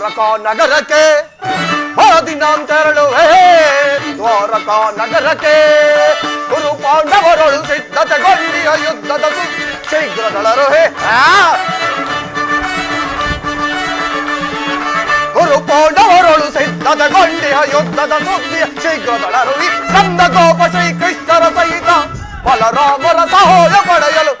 ದ್ವಾರಕಾ ನಗರಕ್ಕೆ ಹೊರದಿನ ತೆರಳುವೆ ದ್ವಾರಕಾ ನಗರಕ್ಕೆ ಗುರು ಪಾಂಡವರಳು ಸಿದ್ಧತೆಗೊಂಡಿಯ ಯುದ್ಧದ ಸು ಶೀಘ್ರದಳರು ಹೇ ಆ! ಗುರು ಪಾಂಡವರಳು ಸಿದ್ಧತೆಗೊಂಡಿಯ ಯುದ್ಧದ ಸುದ್ದಿಯ ಶೀಘ್ರದಳರು ಈ ನಂದ ಗೋಪ ಶ್ರೀಕೃಷ್ಣರ ಸಹಿತ ಬಲರಾಮರ ಸಹಾಯ ಪಡೆಯಲು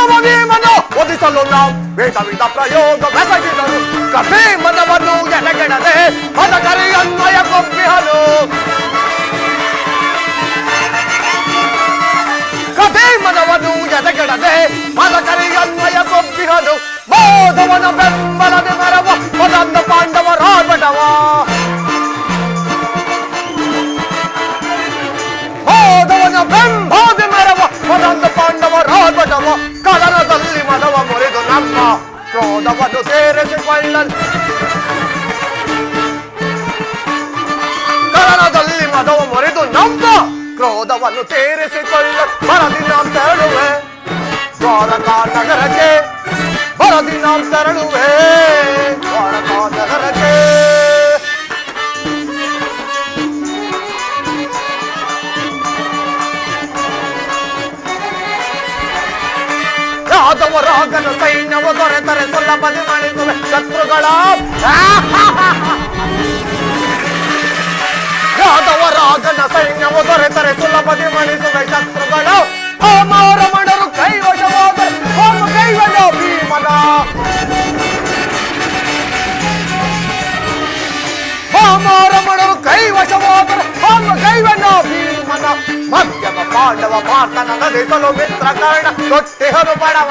ಅದು ಮಗಿ ಮನ ಒದಿಸಲು ನಾವು ವಿಧ ವಿಧ ಪ್ರಯೋಗ ಬೆಸಗಿದರು ಕಥೆ ಮನವನ್ನು ಎಡೆಗೆಡದೆ ಮನ ಕರಿ ಅನ್ವಯ ಕೊಬ್ಬಿಹನು ಕಥೆ ಮನವನ್ನು ಎದೆಗೆಡದೆ ಮದಕರಿ ಅನ್ವಯ ಕೊಬ್ಬಿಹನು ಮೋದವನ ಬೆಂಬಲದೆ ಕ್ರೋಧವನ್ನು ತೀರಿಸಿಕೊಳ್ಳ ಬರದಿನ ತೆರಳುವೆ ದ್ವಾರಕಾ ನಗರಕ್ಕೆ ಬರದಿನ ತೆರಳುವೆ ದ್ವಾರಕಾ ನಗರಕ್ಕೆ ಯಾದವರಾಗನ ಸೈನ್ಯವ ದೊರೆತರೆ ಸುಲಭದಿ ಮಾಡಿಸುವೆ ಶತ್ರುಗಳ ಯಾದವರಾಜನ ಸೈನ್ಯವು ದೊರೆತರೆ ಸುಲಭದಿ ಮಣಿಸುವೆ ಶತ್ರುಗಳು ಹೋಮರಮಣರು ಕೈವಶವಾದರೆ ಹೋಮ ಕೈವಶ ಭೀಮನ ಹೋಮರಮಣರು ಕೈವಶವಾದರೆ ಹೋಮ ಕೈವಶ ಭೀಮನ ಮಧ್ಯಮ ಪಾಂಡವ ಪಾರ್ಥನ ನದಿಸಲು ಮಿತ್ರ ಕರ್ಣ ತೊಟ್ಟಿಹರು ಬಡವ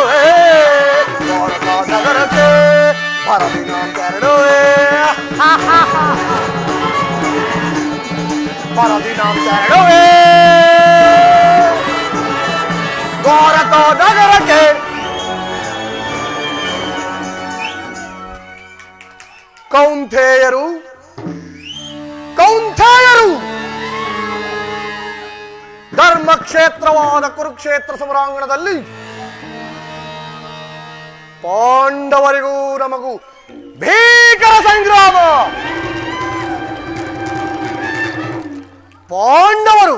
ಪರದಿನ ತೆರಳುವೆ ದ್ವಾರಕ ನಗರಕ್ಕೆ ಕೌಂಥೇಯರು! ಕೌಂಥೇಯರು ಧರ್ಮಕ್ಷೇತ್ರವಾದ ಕುರುಕ್ಷೇತ್ರ ಸಮರಾಂಗಣದಲ್ಲಿ ಪಾಂಡವರಿಗೂ ನಮಗೂ ಭೀಕರ ಸಂಗ್ರಾಮ! ಪಾಂಡವರು.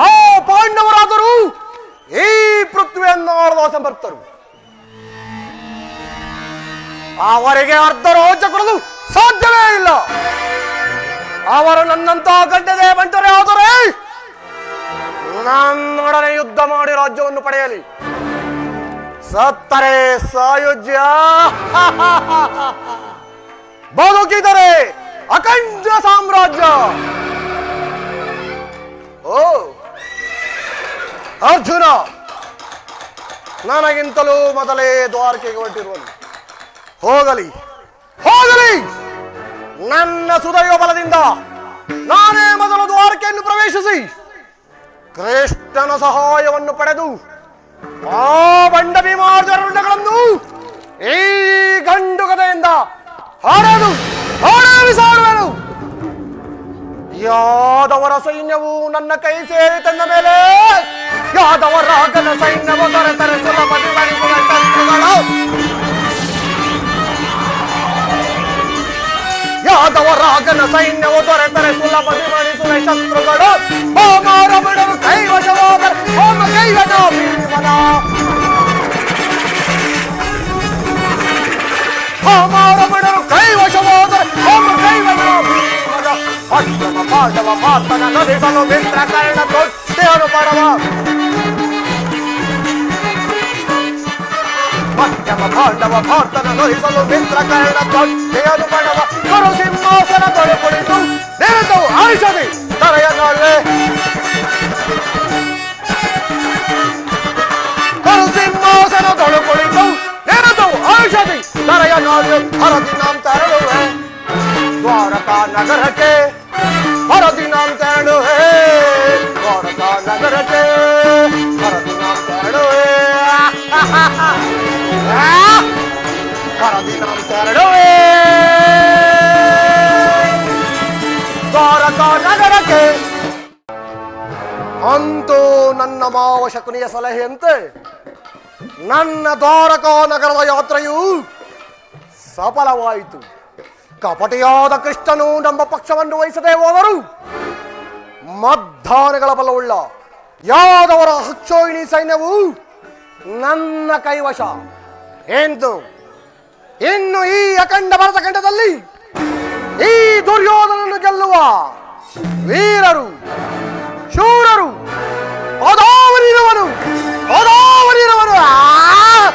ಆ ಪಾಂಡವರಾದರೂ ಈ ಪೃಥ್ವಿಯನ್ನಾಳದ ಸಮರ್ಥರು ಅವರಿಗೆ ಅರ್ಧ ರೋಚ ಕೊಡಲು ಸಾಧ್ಯವೇ ಇಲ್ಲ. ಅವರು ನನ್ನಂತ ಗಡ್ಡದೆ ಬಂಟರೆ ಆದರೆ ನನ್ನೊಡನೆ ಯುದ್ಧ ಮಾಡಿ ರಾಜ್ಯವನ್ನು ಪಡೆಯಲಿ. ಸತ್ತರೆ ಸಾಯುಜ್ಯ. ಬದುಕಿದರೆ ಅಖಂಡ ಸಾಮ್ರಾಜ್ಯ! ಓ! ಅರ್ಜುನ! ನನಗಿಂತಲೂ ಮೊದಲೇ ದ್ವಾರಕೆಗೆ ಹೊರಟಿರುವನು. ಹೋಗಲಿ. ಹೋಗಲಿ! ನನ್ನ ಸುದೈವ ಬಲದಿಂದ ನಾನೇ ಮೊದಲ ದ್ವಾರಕೆಯನ್ನು ಪ್ರವೇಶಿಸಿ, ಕೃಷ್ಣನ ಸಹಾಯವನ್ನು ಪಡೆದು ಆ ಬಂಡ ಯಾದವರ ಸೈನ್ಯವು ನನ್ನ ಕೈ ಸೇರಿ ತಂದ ಮೇಲೆ ಯಾದವ ರಾಜನ ಸೈನ್ಯವ ದೊರೆತರೆ ಸುಲಭದಿ ತಂತ್ರಗಳು ಯಾದವ ರಾಜನ ಸೈನ್ಯವು ದೊರೆತರೆ ಸುಲಭದಿ ಮಣಿಸುವ ಶತ್ರುಗಳು ಹೋಮಾರ ಬಿಡಲು ಕೈವಶವಾದ ಹೋಮ ಕೈವಟ ಭೀಮನ ಹೋಮಾರ ಪಾಂಡವ ಪಾರ್ಥನ ನದಿಸಲು ಮಿತ್ರ ಕರ್ಣ ತೊಟ್ಟೆಯನ್ನು ಪಡವ ಮಧ್ಯಮ ಪಾಂಡವ ಭಾರತನ ನದಿಸಲು ಮಿತ್ರ ಕರ್ಣ ತೊಟ್ಟೆಯನ್ನು ಪಡವ ಕರು ಸಿಂಹಾಸನ ತೊಳೆ ಕುಳಿತು ದೇವತವು ಆಯುಷದಿ ತಲೆಯ ನಾಳೆ ಕರು ಸಿಂಹಾಸನ ತೊಳೆ ಕುಳಿತು ದೇವತವು ಆಯುಷದಿ ತಲೆಯ ನಾಳೆ ಹರದಿ ನಾಂ ತರಳುವೆ ದ್ವಾರಕಾ ನಗರಕ್ಕೆ ನಾಂ ತೆರಳುವೆ ದ್ವಾರಕಾ ನಗರಕ್ಕೆ ಹರದಿ ನಾಂ ತೆರಳುವೆ ಹರದಿ ನಾಂ ತೆರಳುವೆ ದ್ವಾರಕಾ ನಗರಕ್ಕೆ ಅಂತೂ ನನ್ನ ಮಾವ ಶಕುನಿಯ ಸಲಹೆಯಂತೆ, ನನ್ನ ದ್ವಾರಕಾ ನಗರದ ಯಾತ್ರೆಯು ಸಫಲವಾಯಿತು. ಕಪಟಿಯಾದ ಕೃಷ್ಣನು ನಮ್ಮ ಪಕ್ಷವನ್ನು ವಹಿಸದೆ ಹೋದರು. ಮದ್ದಾನೆಗಳ ಬಲವುಳ್ಳ. ಯಾದವರ ಹಚ್ಚೋಯಿಣಿ ಸೈನ್ಯವು? ನನ್ನ ಕೈವಶ. ಎಂದು ಇನ್ನು ಈ ಅಖಂಡ ಭರತಖಂಡದಲ್ಲಿ ಈ ದುರ್ಯೋಧನನ್ನು ಗೆಲ್ಲುವ ವೀರರು, ಶೂರರು ಅದಾವರಿರುವನು ಆ!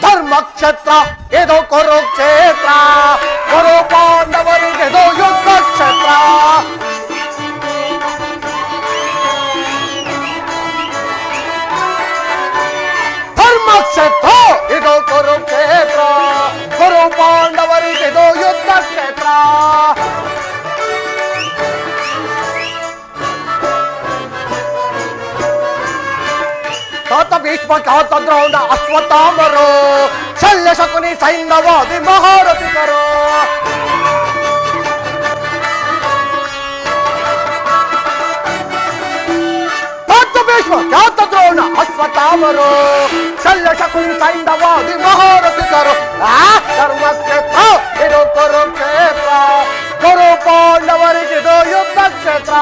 ಧರ್ಮಕ್ಷೇತ್ರ, ಇದು ಕುರುಕ್ಷೇತ್ರ ಕುರು ಪಾಂಡವರಿಗೆ ತಾತ ಭೀಷ್ಮ ಖ್ಯಾತ ದ್ರೋಣ ಅಶ್ವತ್ಥಾಮರು ಶಲ್ಯ ಶಕುನಿ ಸೈನ್ಯವಾದಿ ಮಹಾರಥಿಕರು ತಾತ ಭೀಷ್ಮ ಖ್ಯಾತ ದ್ರೋಣ ಅಶ್ವತ್ಥಾಮರು ಶಲ್ಯ ಶಕುನಿ ಸೈನ್ಯವಾದಿ ಮಹಾರಥಿಕರು ಆ ಧರ್ಮಕ್ಷೇತ್ರ ಇದು ಕುರುಕ್ಷೇತ್ರ ಕುರು ಪಾಂಡವರಿಗಿದು ಯುದ್ಧ ಕ್ಷೇತ್ರ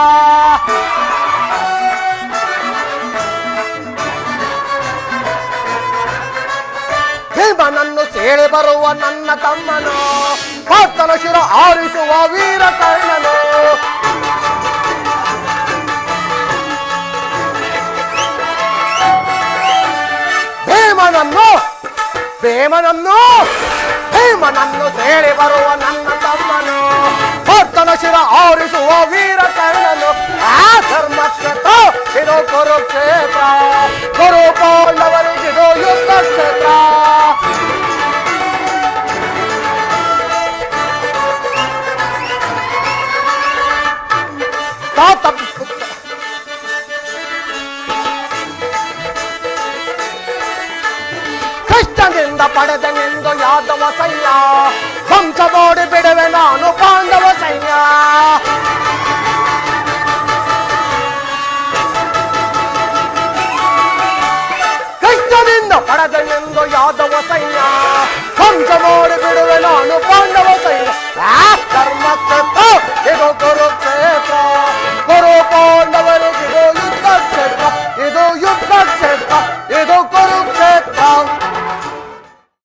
ಸೇರಿ ಬರುವ ನನ್ನ ತಮ್ಮನು ಭಕ್ತನ ಶಿರ ಆರಿಸುವ ವೀರ ಕರ್ಣನು. ಭೀಮನನ್ನು ಭೀಮನನ್ನು ಭೀಮನನ್ನು ಸೇರಿ ಬರುವ ನನ್ನ ತಮ್ಮನು ಭಕ್ತನ ಶಿರ ಆರಿಸುವ ವೀರ ಬಂದ ಪಡೆದನೆಂದು ಯಾದವ ಸೈನ್ಯ ವಂಶ ಓಡಿ ಬಿಡುವೆ ನಾನು ಪಾಂಡವ ಸೈನ್ಯ ಕೃಷ್ಣನಿಂದ ಪಡೆದನೆಂದು ಯಾದವ ಸೈನ್ಯ ವಂಶ ಓಡಿ ಬಿಡುವೆ ನಾನು